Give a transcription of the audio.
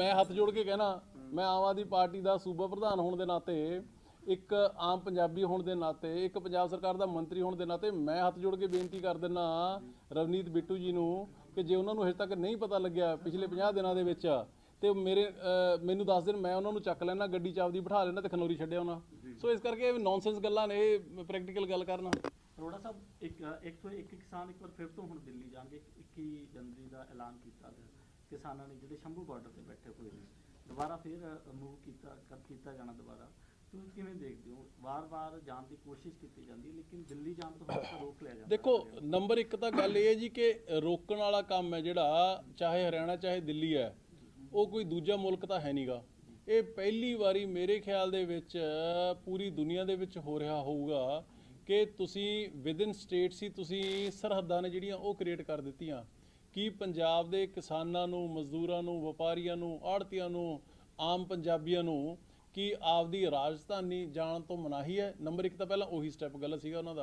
ਮੈਂ ਹੱਥ ਜੋੜ ਕੇ ਕਹਿਣਾ ਮੈਂ ਆਮ ਆਦਮੀ ਪਾਰਟੀ ਦਾ ਸੂਬਾ ਪ੍ਰਧਾਨ ਹੋਣ ਦੇ ਨਾਤੇ ਇੱਕ ਆਮ ਪੰਜਾਬੀ ਹੋਣ ਦੇ ਨਾਤੇ ਇੱਕ ਪੰਜਾਬ ਸਰਕਾਰ ਦਾ ਮੰਤਰੀ ਹੋਣ ਦੇ ਨਾਤੇ ਮੈਂ ਹੱਥ ਜੋੜ ਕੇ ਬੇਨਤੀ ਕਰ ਦਿੰਨਾ ਰਵਨੀਤ ਬਿੱਟੂ ਜੀ ਨੂੰ ਕਿ ਜੇ ਉਹਨਾਂ ਨੂੰ ਹਜੇ ਤੱਕ ਨਹੀਂ ਪਤਾ ਲੱਗਿਆ ਪਿਛਲੇ 50 ਦਿਨਾਂ ਦੇ ਵਿੱਚ ਤੇ ਮੇਰੇ ਮੈਨੂੰ ਦੱਸ ਦੇਣ ਮੈਂ ਉਹਨਾਂ ਨੂੰ ਚੱਕ ਲੈਣਾ ਗੱਡੀ ਚ ਆਪਦੀ ਬਿਠਾ ਲੈਣਾ ਤੇ ਖਨੌਰੀ ਛੱਡਿਆ ਉਹਨਾਂ। ਸੋ ਇਸ ਕਰਕੇ ਇਹ ਨੌਨਸੈਂਸ ਗੱਲਾਂ ਨੇ ਇਹ ਪ੍ਰੈਕਟੀਕਲ ਗੱਲ ਕਰਨਾ। ਅਰੋੜਾ ਸਾਹਿਬ ਇੱਕ ਇੱਕ ਤੋਂ ਇੱਕ ਕਿਸਾਨ ਇੱਕ ਵਾਰ ਫਿਰ ਤੋਂ ਹੁਣ ਦਿੱਲੀ ਜਾਣਗੇ 21 ਜਨਵਰੀ ਦਾ ਐਲਾਨ ਕੀਤਾ ਗਿਆ। ਕਿਸਾਨਾਂ ਨੇ ਜਿਹੜੇ ਸ਼ੰਭੂ ਬਾਰਡਰ ਤੇ ਬੈਠੇ ਹੋਏ ਨੇ, ਦੁਬਾਰਾ ਫਿਰ ਮੂਵ ਕੀਤਾ ਕੀਤਾ ਜਾਣਾ ਦੁਬਾਰਾ। ਤੁਸੀਂ ਕਿਵੇਂ ਦੇਖਦੇ ਹੋ? ਵਾਰ-ਵਾਰ ਜਾਣ ਦੀ ਕੋਸ਼ਿਸ਼ ਕੀਤੀ ਜਾਂਦੀ ਲੇਕਿਨ ਦਿੱਲੀ ਜਾਣ ਤੋਂ ਹਮੇਸ਼ਾ ਰੋਕ ਲਿਆ ਜਾਂਦਾ। ਦੇਖੋ, ਨੰਬਰ 1 ਤਾਂ ਗੱਲ ਇਹ ਹੈ ਜੀ ਕਿ ਰੋਕਣ ਵਾਲਾ ਕੰਮ ਹੈ ਜਿਹੜਾ, ਚਾਹੇ ਹਰਿਆਣਾ, ਚਾਹੇ ਦਿੱਲੀ ਹੈ, ਉਹ ਕੋਈ ਦੂਜਾ ਮੁਲਕ ਤਾਂ ਹੈ ਨਹੀਂਗਾ ਇਹ ਪਹਿਲੀ ਵਾਰੀ ਮੇਰੇ ਖਿਆਲ ਦੇ ਵਿੱਚ, ਪੂਰੀ ਦੁਨੀਆ ਦੇ ਵਿੱਚ ਹੋ ਰਿਹਾ ਹੋਊਗਾ ਕਿ ਤੁਸੀਂ ਵਿਦਿਨ ਸਟੇਟਸ ਹੀ ਤੁਸੀਂ ਸਰਹੱਦਾਂ ਨੇ ਜਿਹੜੀਆਂ ਉਹ ਕ੍ਰੀਏਟ ਕਰ ਦਿੱਤੀਆਂ। ਕੀ ਪੰਜਾਬ ਦੇ ਕਿਸਾਨਾਂ ਨੂੰ, ਮਜ਼ਦੂਰਾਂ ਨੂੰ, ਵਪਾਰੀਆਂ ਨੂੰ ਆੜਤੀਆਂ ਨੂੰ, ਆਮ ਪੰਜਾਬੀਆਂ ਨੂੰ ਕੀ ਆਪਦੀ ਰਾਜਧਾਨੀ ਜਾਣ ਤੋਂ ਮਨਾਹੀ ਹੈ? ਨੰਬਰ 1 ਤਾਂ ਪਹਿਲਾਂ ਉਹੀ ਸਟੈਪ ਗਲਤ ਸੀਗਾ ਉਹਨਾਂ ਦਾ।